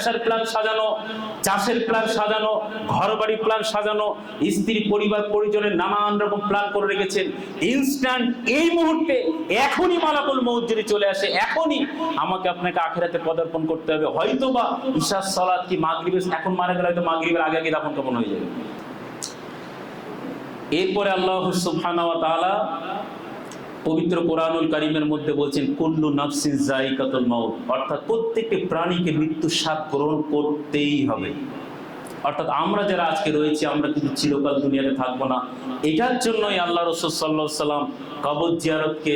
এখনই যদি চলে আসে, এখনই আমাকে আপনাকে আখেরাতে পদার্পণ করতে হবে। হয়তো বা ঈশার সালাত কি মাগরিবের, এখন মারা গেলে হয়তো মাগরিবের আগে আগে দাফন কাপন হয়ে যাবে। এরপরে আল্লাহ তাআলা পবিত্র কোরআনুল কারিমের মধ্যে বলছেন, কুল্লু নাফসিন জাইকাতুল মাউত অর্থাৎ প্রত্যেকটি প্রাণীকে মৃত্যু স্বাদ গ্রহণ করতেই হবে। অর্থাৎ আমরা যারা আজকে রয়েছি, আমরা কিন্তু চিরকাল দুনিয়াতে থাকব না। এটার জন্যই আল্লাহ রসুল সাল্লাহ সাল্লাম কবর জিয়ারতকে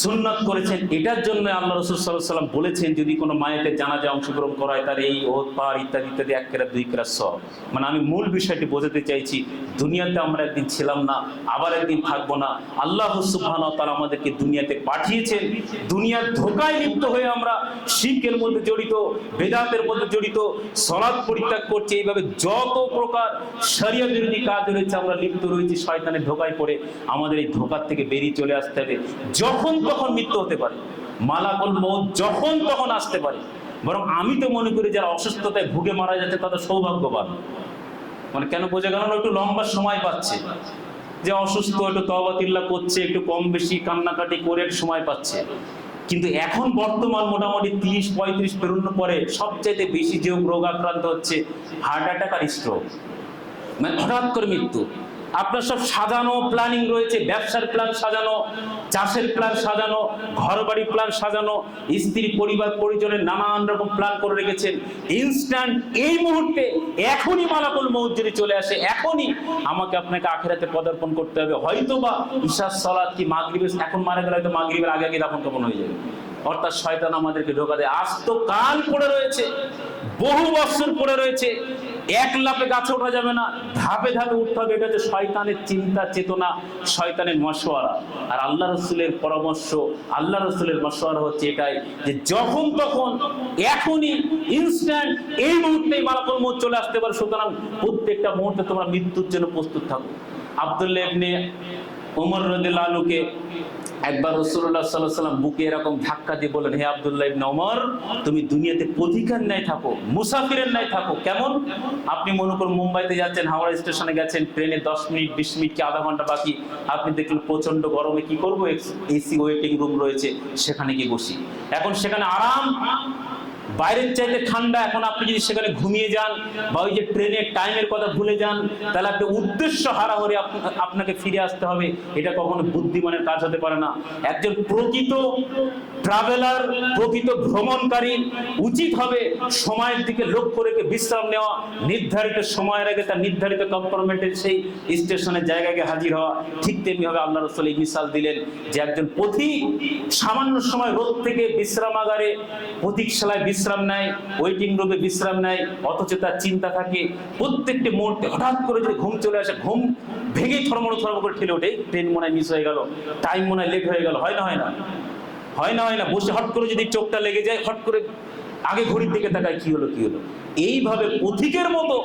সুন্নাত করেছেন, এটার জন্য আল্লাহ রসুল সাল্লাহ সাল্লাম বলেছেন, যদি কোনো মায়েদের জানাজা অংশগ্রহণ করায় তার এই ওত পার ইত্যাদি ইত্যাদি, এক কেরা দুই কেরা সব মানে আমি মূল বিষয়টি বোঝাতে চাইছি, দুনিয়াতে আমরা একদিন ছিলাম না, আবার একদিন থাকব না। আল্লাহ সুবহান তারা আমাদেরকে দুনিয়াতে পাঠিয়েছেন। দুনিয়ার ধোকায় লিপ্ত হয়ে আমরা শিল্পের মধ্যে জড়িত, বেদাতের মধ্যে জড়িত সলাদ পরিত্যাগ করছি, এইভাবে যত প্রকার সারিয়া বিরোধী কাজ রয়েছে, আমরা লিপ্ত রয়েছি, শয়তানের ধোকায় পড়ে আমাদের এই ধোকার থেকে বেরিয়ে চলে আসতে হবে। যখন তখন মৃত্যু হতে পারে, মালাকুল মৌত যখন তখন আসতে পারে, বরং আমি তো মনে করি যারা অসুস্থতায় ভুগে মারা যাচ্ছে তাদের সৌভাগ্যবান। মানে কেন বোঝা গেল একটু লম্বা সময় পাচ্ছে। যে অসুস্থ, একটু তবাতিল্লা করছে, একটু কম বেশি কান্নাকাটি করে সময় পাচ্ছে। কিন্তু এখন বর্তমান মোটামুটি তিরিশ, পঁয়ত্রিশ পেরোনো পরে সবচাইতে বেশি যে রোগ আক্রান্ত হচ্ছে, হার্ট অ্যাটাক আর স্ট্রোক মানে হঠাৎ করে মৃত্যু। আপনার সব সাজানো প্ল্যানিং রয়েছে, ব্যবসার প্ল্যান সাজানো, চাষের প্ল্যান সাজানো ঘর বাড়ি প্ল্যান সাজানো, স্ত্রী, পরিবার, পরিজনের নানান রকম প্ল্যান করে রেখেছেন। ইনস্ট্যান্ট এই মুহূর্তে এখনই মালাকুল মৌত চলে আসে, এখনই আমাকে আপনাকে আখেরাতে পদার্পণ করতে হবে। হয়তো বা ঈশার সলাদ কি মাগরিবের, এখন মারা গেলে হয়তো মাগরিবের আগে আগে দাপন কাপন হয়ে যাবে। অর্থাৎ শয়তান আমাদেরকে ঢোকা দেয়। আজ তো কাল পড়ে রয়েছে, বহু বছর পড়ে রয়েছে, এক লাফে গাছে ওঠা যাবে না, ধাপে ধাপে উঠতে হবে, এটা হচ্ছে শয়তানের চিন্তা চেতনা, শয়তানের মশওয়ারা। আর আল্লাহ রসুলের পরামর্শ, আল্লাহ রসুলের মশওয়ারা হচ্ছে এটাই, যে যখন তখন, এখনই ইনস্ট্যান্ট এই মুহূর্তেই মালাকুল মত চলে আসতে পারে। সুতরাং প্রত্যেকটা মুহূর্তে তোমরা মৃত্যুর জন্য প্রস্তুত থাকো। আব্দুল্লাহ ওমর রদিল্লাহ আলুকে একবার রসুল্লাহ সাল্লাহ সাল্লাম বুকে এরকম ধাক্কা দিয়ে বললেন, হে আবদুল্লাহ ইবনে ওমর তুমি দুনিয়াতে প্রতিকার নাই থাকো, মুসাফিরের নাই থাকো, কেমন? আপনি মনে করুন মুম্বাইতে যাচ্ছেন, হাওড়া স্টেশনে গেছেন, ট্রেনে দশ মিনিট, বিশ মিনিট কি আধা ঘণ্টা বাকি, আপনি দেখলেন প্রচণ্ড গরমে কি করব? এসি, ওয়েটিং রুম রয়েছে, সেখানে গিয়ে বসি। এখন সেখানে আরাম বাইরের চাইতে ঠান্ডা, এখন আপনি যদি সেখানে ঘুমিয়ে যান বা ওই যে ট্রেনের টাইমের কথা ভুলে যান, তাহলে আপনি উদ্দেশ্য হারা হয়ে আপনাকে ফিরে আসতে হবে। এটা কখনো বুদ্ধিমানের কাজ হতে পারে না। একজন প্রকৃত ট্রাভেলার প্রকৃত ভ্রমণকারী, উচিত হবে সময়ের দিকে লক্ষ্য রেখে বিশ্রাম নেওয়া, নির্ধারিত সময়ের আগে তার নির্ধারিত কম্পার্টমেন্টের সেই স্টেশনের জায়গাকে হাজির হওয়া। ঠিক তেমনি ভাবে আল্লাহ রসুল এই মিসাল দিলেন যে একজন পথিক সামান্য সময় রোদ থেকে বিশ্রামাগারে প্রতীকশালায় বিশ্রাম নাই ওয়েটিং রুমে বিশ্রাম নাই অথচ তার চিন্তা থাকে, প্রত্যেকটি মুহূর্তে হঠাৎ করে যদি ঘুম চলে আসে, ঘুম ভেঙে থরমড় থরম করে ঠেলে ওঠে ট্রেন মনে হয় মিস হয়ে গেল টাইম মনে হয় লেট হয়ে গেল, হয় না হয় না হয় না হয় না, বসে হট করে যদি চোখটা লেগে যায় হট করে আগে ঘড়ির দিকে তাকায়, কি হলো কি হলো? এইভাবে পথিকের মতো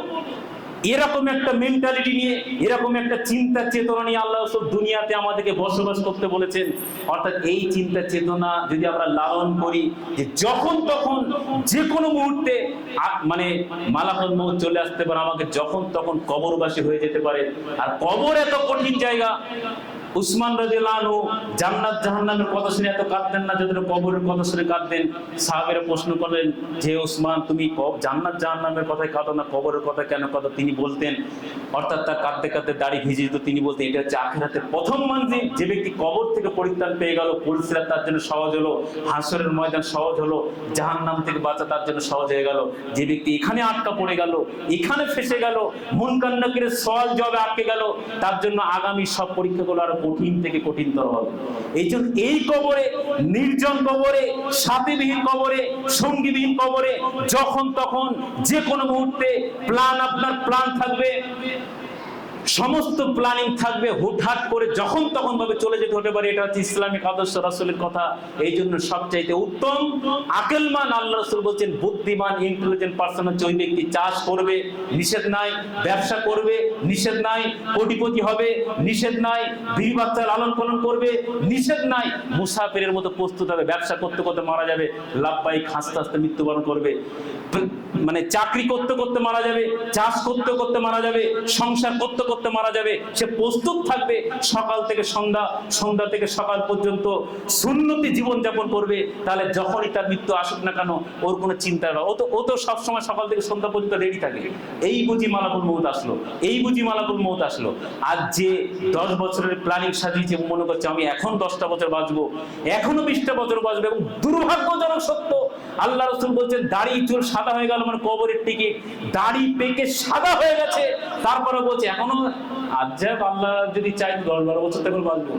এরকম একটা মেন্টালিটি নিয়ে, এরকম একটা চিন্তা চেতনা নিয়ে আল্লাহ সব দুনিয়াতে আমাদেরকে বসবাস করতে বলেছেন। অর্থাৎ এই চিন্তা চেতনা যদি আমরা লালন করি, যে যখন তখন যে কোনো মুহূর্তে মানে মালাকুল চলে আসতে পারে আমাকে, যখন তখন কবরবাসী হয়ে যেতে পারে। আর কবর এত কঠিন জায়গা উসমান রাজিয়াল্লাহু জান্নাত জাহান্নামের কথা শুনে এত কাঁদতেন না যতটা কবরের কথা শুনে কাঁদতেন। সাহাবেরা প্রশ্ন করলেন যে উসমান, তুমি জান্নাত জাহান্নামের কথায় কাঁদো না, কবরের কথা কেন কাঁদো? তিনি বলতেন, অর্থাৎ তার কাঁদতে কাঁদতে দাড়ি ভিজে যেত। তিনি বলতেন, এটা হচ্ছে আখেরাতের প্রথম মঞ্জিল যে ব্যক্তি কবর থেকে পরিত্রাণ পেয়ে গেল পরিসিরাত তার জন্য সহজ হলো, হাসরের ময়দান সহজ হলো, জাহান্নাম থেকে বাঁচা তার জন্য সহজ হয়ে গেল। যে ব্যক্তি এখানে আটকা পড়ে গেল, এখানে ফেসে গেল মন কান্না করে সওয়াল জবে আটকে গেল, তার জন্য আগামী সব পরীক্ষাগুলো আরও কঠিন থেকে কঠিনতর হবে। এই জন্য এই কবরে, নির্জন কবরে, সাথীবিহীন কবরে, সঙ্গীবিহীন কবরে যখন তখন যে কোনো মুহূর্তে প্লান আপনার প্লান থাকবে। সমস্ত প্ল্যানিং থাকবে, হুটহাট করে যখন তখন ভাবে চলে যেতে হতে পারে। এটা হচ্ছে ইসলামিক আদর্শ রাসূলের কথা। এই জন্য সবচাইতে উত্তম, আকলমান আল্লাহ রাসূল বলছেন, বুদ্ধিমান ইন্টেলিজেন্ট পার্সন হচ্ছে ওই ব্যক্তি। চাষ করবে, নিষেধ নাই, ব্যবসা করবে, নিষেধ নাই, কোটিপতি হবে, নিষেধ নাই, বিড়ি বাচ্চা লালন পালন করবে, নিষেধ নাই। মুসাফিরের মতো প্রস্তুত হবে, ব্যবসা করতে করতে মারা যাবে, লাভবাহিক হাসতে হাসতে মৃত্যুবরণ করবে। মানে চাকরি করতে করতে মারা যাবে, চাষ করতে করতে মারা যাবে, সংসার করতে করতে মারা যাবে, সে প্রস্তুত থাকবে, সকাল থেকে সন্ধ্যা সন্ধ্যা থেকে সকাল পর্যন্ত সুন্নতি জীবন যাপন করবে, তাহলে যখনই তার মৃত্যু আসুক না কেন, ওর কোনো চিন্তা ও তো ও তো সবসময় সকাল থেকে সন্ধ্যা পর্যন্ত রেডি থাকে। এই বুঝি মালাকুল মৌত আসলো, এই বুঝি মালাকুল মৌত আসলো। আর যে দশ বছরের প্ল্যানিং সাজিয়েছে মনে করছে, আমি এখন দশটা বছর বাঁচবো, এখনও বিশটা বছর বাঁচবো, এবং দুর্ভাগ্যজনক সত্য আল্লাহ রসুল বলছেন দাড়ি চুল সাদা হয়ে গেল মানে কবরের টিকে। দাড়ি পেকে সাদা হয়ে গেছে। তারপরে বলছে, এখনও আজ্জাব আল্লাহ যদি চাই, দশ বারো বছর থেকে বাঁচবো।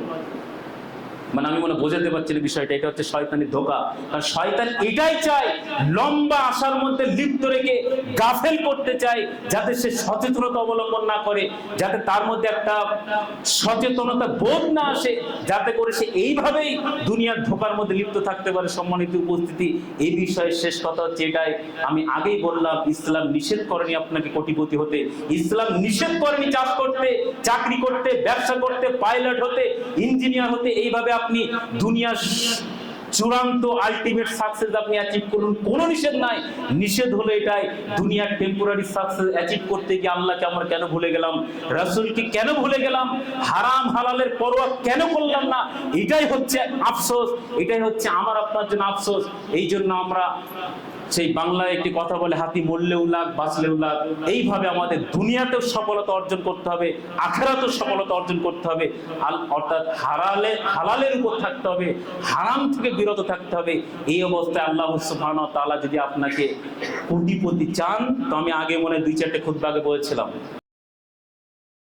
মানে আমি মনে বোঝাতে পারছি না বিষয়টা, এটা হচ্ছে শয়তানের ধোকা। কারণ শয়তান এটাই চায়, লম্বা আশার মধ্যে লিপ্ত রেখে গাফেল করতে চায়, যাতে সে সচেতনতা অবলম্বন না করে, যাতে তার মধ্যে একটা সচেতনতা বোধ না আসে, যাতে করে সে এইভাবেই দুনিয়ার ধোকার মধ্যে লিপ্ত থাকতে পারে সম্মানিত উপস্থিতি। এই বিষয়ে শেষ কথা হচ্ছে এটাই। আমি আগেই বললাম, ইসলাম নিষেধ করেনি আপনাকে কোটিপতি হতে। ইসলাম নিষেধ করেনি চাষ করতে, চাকরি করতে, ব্যবসা করতে, পাইলট হতে, ইঞ্জিনিয়ার হতে, এইভাবে আপনি দুনিয়ার চূড়ান্ত আলটিমেট সাকসেস আপনি অ্যাচিভ করুন। কোনো নিষেধ নাই। নিষেধ হলো এটাই, দুনিয়ার টেম্পোরারি সাকসেস অ্যাচিভ করতে গিয়ে আল্লাহকে আমরা কেন ভুলে গেলাম? রাসুলকে কেন ভুলে গেলাম? হারাম, হালালের পরোয়া কেন করলাম না? এটাই হচ্ছে আফসোস। এটাই হচ্ছে আমার, আপনার জন্য আফসোস। এই জন্য আমরা সেই বাংলায় একটি কথা বলে, হাতি মরলেও লাগ, বাঁচলেও লাগ। এইভাবে আমাদের দুনিয়াতেও সফলতা অর্জন করতে হবে, আখেরাতেও সফলতা অর্জন করতে হবে। অর্থাৎ হারালে, হালালের উপর থাকতে হবে, হারাম থেকে বিরত থাকতে হবে। এই অবস্থায় আল্লাহ সুবহানাহু তালা যদি আপনাকে কোটিপতি চান, তো আমি আগে মনে দুই চারটে খুদ্ আগে বলেছিলাম।